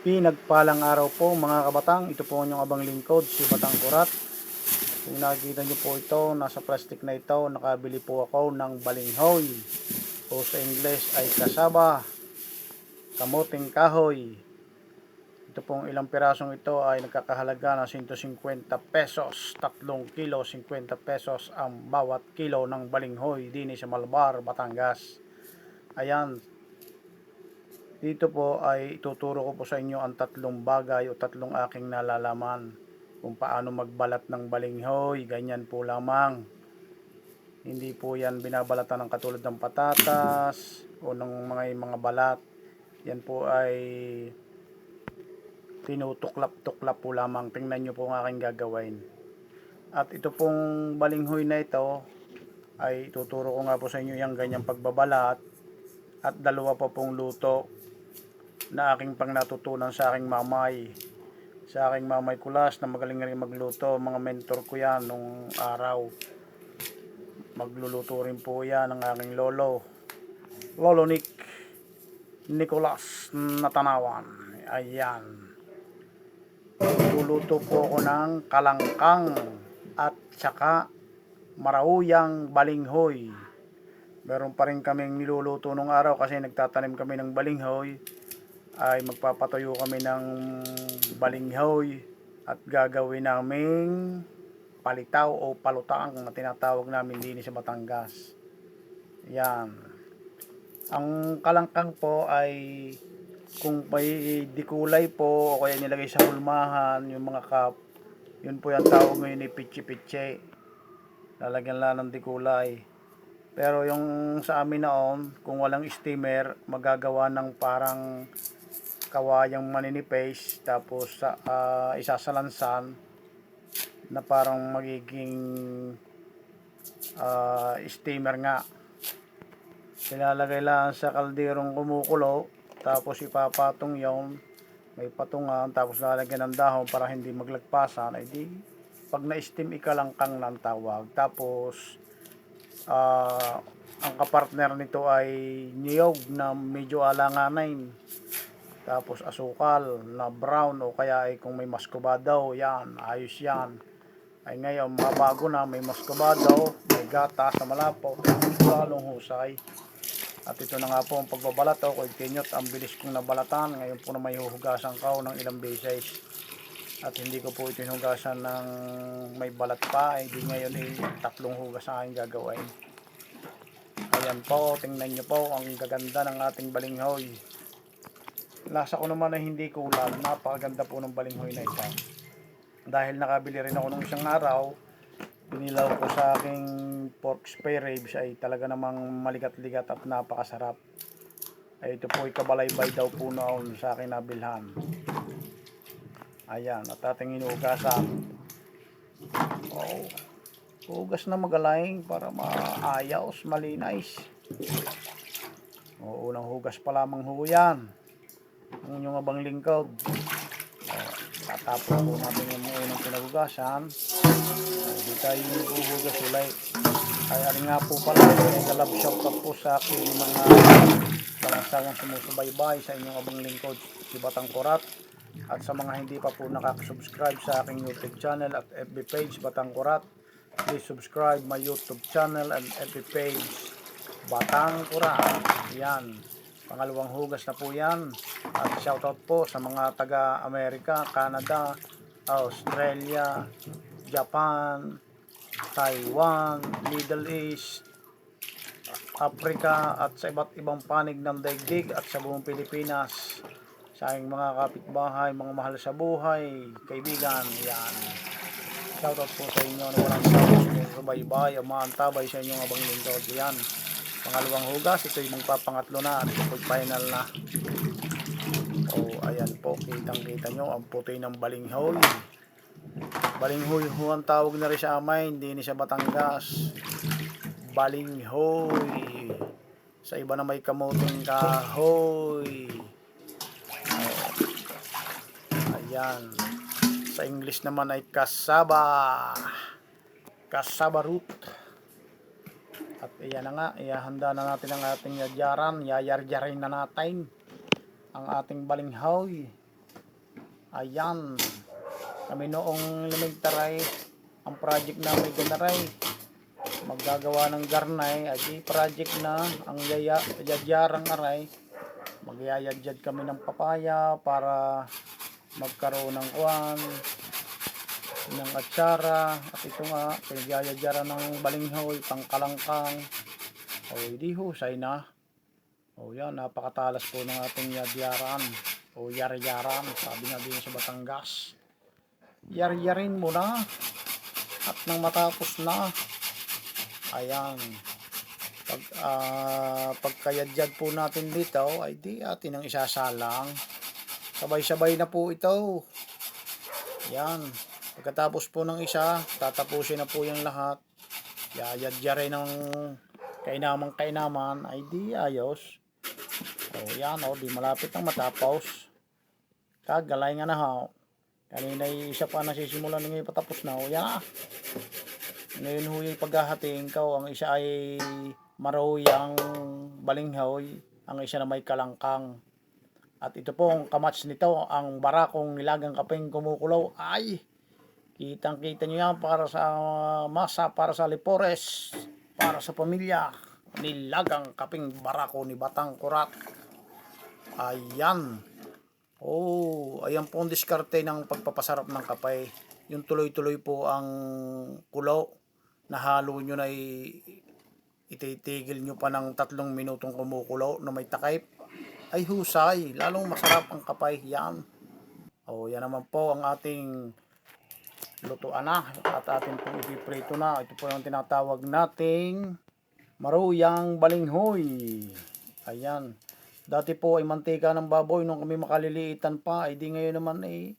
Pinagpalang araw po mga kabatang, ito po ang inyong abang lingkod, si Batang Kurat. Kung nakikita niyo po ito, nasa plastic na ito, nakabili po ako ng balinghoy. O sa English ay kasaba, kamuting kahoy. Ito pong ilang pirasong ito ay nagkakahalaga ng 150 pesos, 3 kilo, 50 pesos ang bawat kilo ng balinghoy din sa Malbar, Batangas. Ayan, dito po ay ituturo ko po sa inyo ang tatlong bagay o tatlong aking nalalaman kung paano magbalat ng balinghoy, ganyan po lamang. Hindi po yan binabalatan ng katulad ng patatas o ng mga mga balat. Yan po ay tinutuklap-tuklap po lamang. Tingnan nyo po ang aking gagawin. At ito pong balinghoy na ito ay tuturo ko nga po sa inyo yung ganyang pagbabalat at dalawa pa pong luto na aking pang natutunan sa aking mamay. Sa aking mamay kulas na magaling rin magluto. Mga mentor ko yan nung araw. Magluluto rin po yan ng aking lolo. Lolo Nick Nicolas Natanawan. Ayan. Luluto po ako ng kalangkang at saka marauyang balinghoy. Meron pa rin kaming niluluto nung araw kasi nagtatanim kami ng balinghoy ay magpapatayo kami ng balinghoy at gagawin naming palitaw o palutang na tinatawag namin din sa Batangas. Yan. Ang kalangkang po ay kung may dikulay po o kaya nilagay sa hulmahan yung mga cup, yun po yung tawag ngayon ni pichi-piche. Lalagyan lang ng dikulay. Pero yung sa amin noon, kung walang steamer, magagawa ng parang kawayang maninipis tapos sa ah, isasalansan na parang magiging ah, steamer nga. Ilalagay lang sa kalderong kumukulo tapos ipapatong yon may patungan tapos lalagyan ng dahon para hindi maglagpasan. Ay di pag na-steam ikalangkang ng tawag. Tapos ah, ang kapartner nito ay niyog na medyo alanganin tapos asukal na brown o kaya ay kung may maskobadaw, yan, ayos yan. Ay ngayon, mabago na, may maskobadaw, may gata sa malapo, lalong husay. At ito na nga po ang pagbabalat o kay Kenyot, ang bilis kong nabalatan. Ngayon po na may huhugasan ka ng ilang beses. At hindi ko po ito hinugasan ng may balat pa, ay di ngayon ay tatlong hugas ang aking gagawin. Ayan po, tingnan nyo po ang gaganda ng ating balinghoy. Lasa ko naman ay hindi kulang. Napakaganda po ng balinghoy na ito. Dahil nakabili rin ako nung isang araw, pinilaw ko sa aking pork spare ribs ay talaga namang maligat-ligat at napakasarap. Ay ito po ay kabalaybay daw po noon sa aking nabilhan. Ayan, at ating inuugasan. Oh, hugas na magaling para maayos, malinis. O, unang hugas pa lamang ho yan ang inyong abang lingkod. Uh, tatapos po natin yung unang pinagugasan. Hindi tayo huhugas ulay. Ay, ari nga po pala, may galab shoutout po sa aking mga balansagang sumusubaybay sa inyong abang lingkod, si Batang Kurat. At sa mga hindi pa po nakaka-subscribe sa aking YouTube channel at FB page, Batang Kurat, please subscribe my YouTube channel and FB page, Batang Kurat. Yan. Pangalawang hugas na po yan. At shoutout po sa mga taga-Amerika, Canada, Australia, Japan, Taiwan, Middle East, Africa at sa iba't ibang panig ng daigdig at sa buong Pilipinas. Sa aking mga kapitbahay, mga mahal sa buhay, kaibigan, yan. Shoutout po sa inyo na walang shoutout sa baybay, umaantabay sa inyong abang lingkod. Yan pangalawang hugas ito yung magpapangatlo na at po final na. O ayan po kitang kita nyo ang puti ng balinghoy balinghoy ho ang tawag na rin sa amin hindi ni sa Batangas. Balinghoy sa iba na may kamuting kahoy. O, ayan. Sa English naman ay kasaba. Kasaba root iyan na nga, ihahanda na natin ang ating yadyaran, yayaryarin na natin ang ating balinghoy. Ayan. Kami noong Limigtaray, ang project namin ganaray, maggagawa ng garnay, ay di project na ang yaya, yadyarang aray, magyayadyad kami ng papaya para magkaroon ng kuwan, ng atsara, at ito nga, pinagyayadyaran ng balinghoy, pangkalangkang, o di husay na. O yan, napakatalas po ng ating yadyaran, o yar-yaran, sabi nga din sa Batangas. Yar-yarin mo na, at nang matapos na, ayan, pag uh, pagkayadyad po natin dito ay di atin ang isasalang. Sabay-sabay na po ito. Yan pagkatapos po ng isa tatapusin na po yung lahat. Yayadya rin ng kainamang kainaman ay di ayos. O yan o di malapit nang matapos. Kagalay nga na ho kanina yung isa pa nasisimulan ng patapos na o yan ah. Ngayon ho yung paghahating ikaw ang isa ay maruyang balinghoy ang isa na may kalangkang. At ito pong kamats nito ang barakong nilagang kapeng kumukulo. Ay kitang kita nyo yan para sa masa para sa lipores para sa pamilya nilagang kaping barako ni Batang Kurat. Ayan. Oh ayan po ang diskarte ng pagpapasarap ng kapay yung tuloy-tuloy po ang kulo. Nahalo nyo na ititigil nyo pa ng tatlong minutong kumukulo na may takip. Ay husay. Lalong masarap ang kapay yan. O yan naman po ang ating lutuan na. At atin pong ipiprito na. Ito po yung tinatawag nating maruyang balinghoy. Ayan. Dati po ay mantika ng baboy. Nung kami makaliliitan pa ay di ngayon naman ay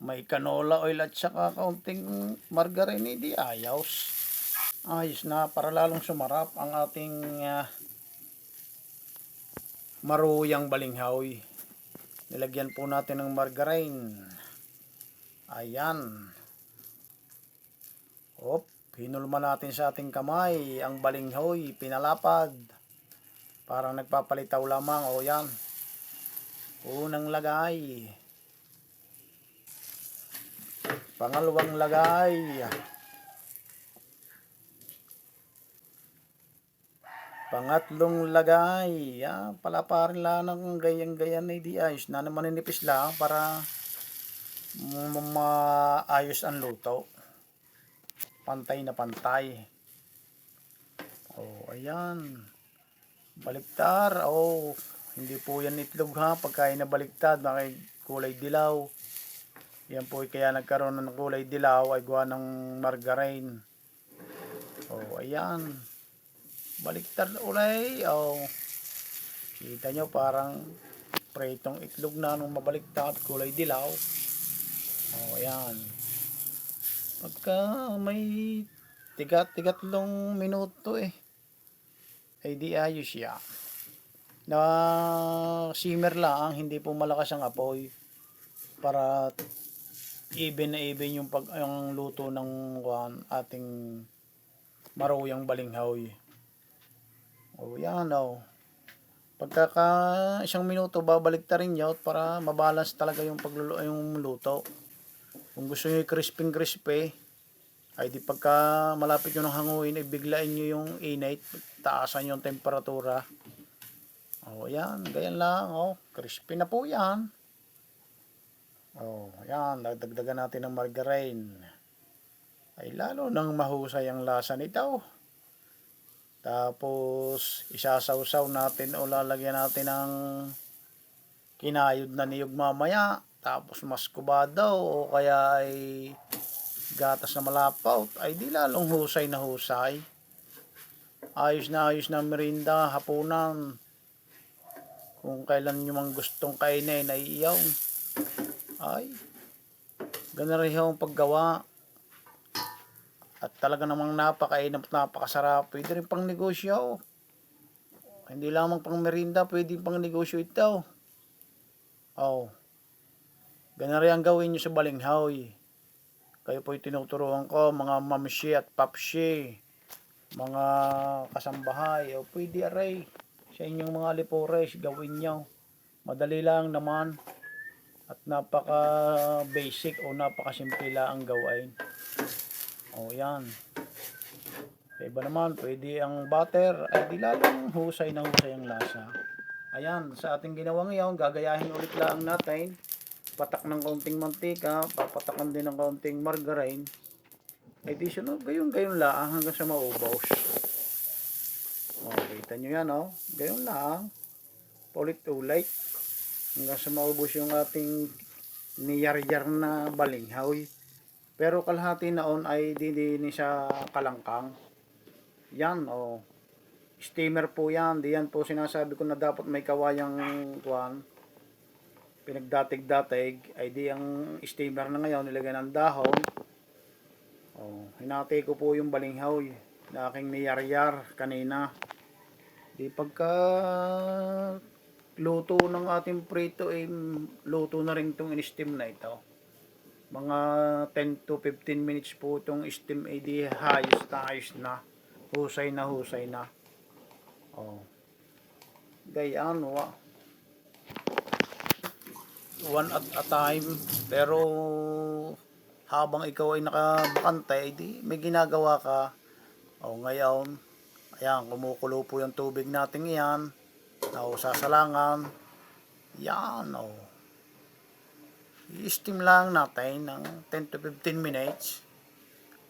may canola oil at saka kaunting margarine. Di ayos. Ayos na. Para lalong sumarap ang ating uh, maruyang balinghoy. Nilagyan po natin ng margarine. Ayan. Op, hinulma natin sa ating kamay ang balinghoy, pinalapad. Parang nagpapalitaw lamang. O yan. Unang lagay. Pangalawang lagay. Pangatlong lagay. Yan, palaparin lang ng ganyan-ganyan na di ayos na naman ninipis lang para maayos ang luto. Pantay na pantay. Oh, ayan. Baliktar. Oh, hindi po yan itlog ha. Pagkain na baliktad, makay kulay dilaw. Yan po kaya nagkaroon ng kulay dilaw ay gawa ng margarine. Oh, ayan baliktad ulay oh kita nyo parang pritong itlog na nung mabaliktad kulay dilaw oh ayan pagka may tigat tigatlong minuto eh ay di ayos siya na simmer lang hindi po malakas ang apoy para even na even yung pag yung luto ng kuan ating maruyang balinghoy o yan o. Pagkaka isang minuto babalik ta rin yaw para mabalance talaga yung paglulo yung luto. Kung gusto niyo crispy crispy ay di pagka malapit nyo ng hanguin ay biglain nyo yung init taasan yung temperatura. O yan ganyan lang o crispy na po yan. O yan dagdagan natin ng margarine. Ay lalo nang mahusay ang lasa nito. Tapos, isasawsaw natin o lalagyan natin ng kinayod na niyog mamaya. Tapos, maskubado o kaya ay gatas na malapaw. Ay di lalong husay na husay. Ayos na ayos na merinda, hapunan. Kung kailan nyo mang gustong kainin ay iyaw. Ay, ganun rin yung paggawa. At talaga namang napakainam at napakasarap. Pwede rin pang negosyo. Hindi lamang pang merinda, pwede pang negosyo ito. Oh. Ganun rin ang gawin nyo sa balinghoy. Kayo po'y tinuturuan ko, mga mamshi at papshi, mga kasambahay, o pwede aray sa inyong mga lipores, gawin nyo. Madali lang naman. At napaka basic o napaka simple lang ang gawain. O yan. Sa iba naman, pwede ang butter ay di lalong husay na husay ang lasa. Ayan, sa ating ginawa ngayon, gagayahin ulit lang natin. Patak ng kaunting mantika, papatakan din ng kaunting margarine. Ay di sunod, gayon gayon lang hanggang sa maubaws. O, kita nyo yan, o. Gayon lang. Paulit-ulit. Hanggang sa maubos yung ating niyar-yar na balinghoy. Pero kalahati naon ay di, di ni siya kalangkang. Yan, o. Steamer po yan. Di yan po sinasabi ko na dapat may kawayang kuwan. Pinagdatig-datig. Ay di ang steamer na ngayon nilagay ng dahon. O, hinati ko po yung balinghoy na aking niyar-yar kanina. Di pagka luto ng ating prito eh, luto na rin itong in-steam na ito. Mga 10 to 15 minutes po itong steam ay di hayos na hayos na. Husay na husay na. Oh. Gayaan, wa. One at a time. Pero habang ikaw ay nakabakantay, di may ginagawa ka. O ngayon, ayan, kumukulo po yung tubig natin yan. O sasalangan. Yan, o. I-steam lang natin ng 10 to 15 minutes.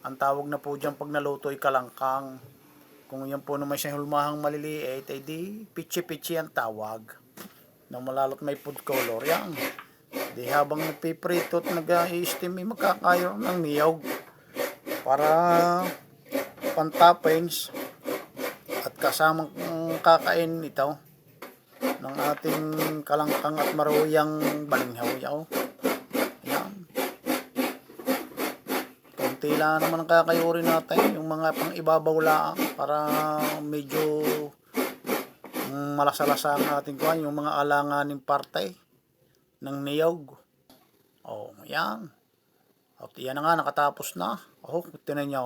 Ang tawag na po dyan pag naluto ay kalangkang. Kung yan po naman siya hulmahang maliliit, ay di pichi-pichi ang tawag. Na malalot may food color. Yan. Di habang nagpiprito at nag-i-steam, ay magkakayo ng niyog. Para pantapins at kasamang kakain ito ng ating kalangkang at maruyang balinghaw. Yan. Kunti lang naman ang kakayuri natin. Yung mga pang ibabaw lang para medyo malasalasa ang ating kuhan. Yung mga alanganing parte ng niyog. Oh, yan. At yan na nga, nakatapos na. Oh, tinan nyo.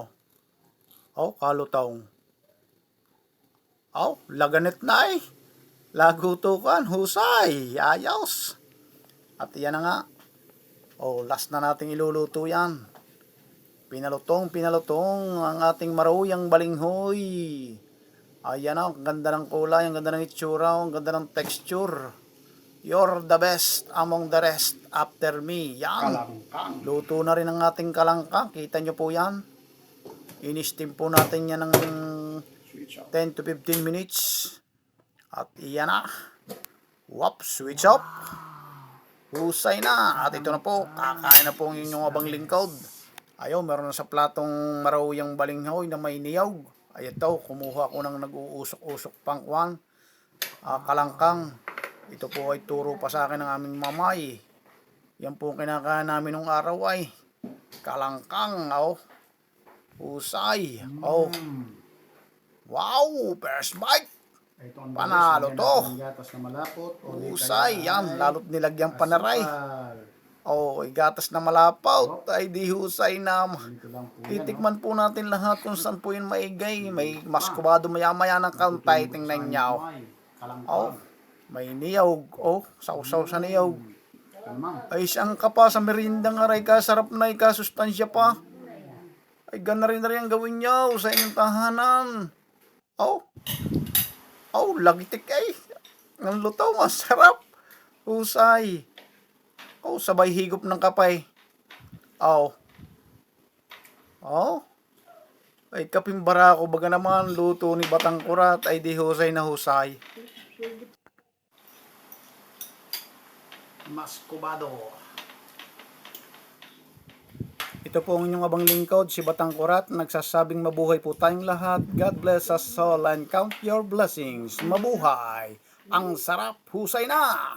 Oh, kalutaw. Oh, laganit na eh. Lagutukan, husay, ayos. At yan na nga. Oh, last na nating iluluto yan. Pinalutong, pinalutong ang ating maruyang balinghoy. Ayan na, ang ganda ng kulay, ang ganda ng itsura, ang ganda ng texture. You're the best among the rest after me. Yan. Kalangkang. Luto na rin ang ating kalangkang. Kita nyo po yan. In-steam po natin yan ng Switch out. 10 to 15 minutes. At iyan na. Wap, switch up. Husay na. At ito na po. Kakain na po ang inyong abang lingkod. Ayaw, meron na sa platong marawiyang balinghoy na may niyog. Ay ito, kumuha ko ng nag-uusok-usok pang kwan. Ah, kalangkang. Ito po ay turo pa sa akin ng aming mamay. Yan po ang kinakain namin nung araw ay kalangkang. Oh. Husay. Oh. Wow, first bite. Panalo to. kaya yan. Lalo't nilagyang panaray. asukal. Oh, gatas na malapaw. Ay di husay na. Ganito lang po. Titikman natin lahat kung saan po yun maigay. May maskubado maya-maya ng kantay. Tingnan niyo. Kalangkang. Oh, may niyog. Oh, sausaw sa niyog. Tamang. Ay siyang ka pa sa merindang aray ka. Sarap na ikasustansya pa. Ay gana rin na rin ang gawin niyo sa inyong tahanan. Oh. Oh, lagitik ay. Ang lutaw, masarap. Husay. Oh, sabay higop ng kapay. Oh. Oh. Ay kaping barako baga naman luto ni Batang Kurat ay di husay na husay. Maskubado. Ito po ang inyong abang lingkod, si Batang Kurat. Nagsasabing mabuhay po tayong lahat. God bless us all and count your blessings. Mabuhay! Ang sarap, husay na!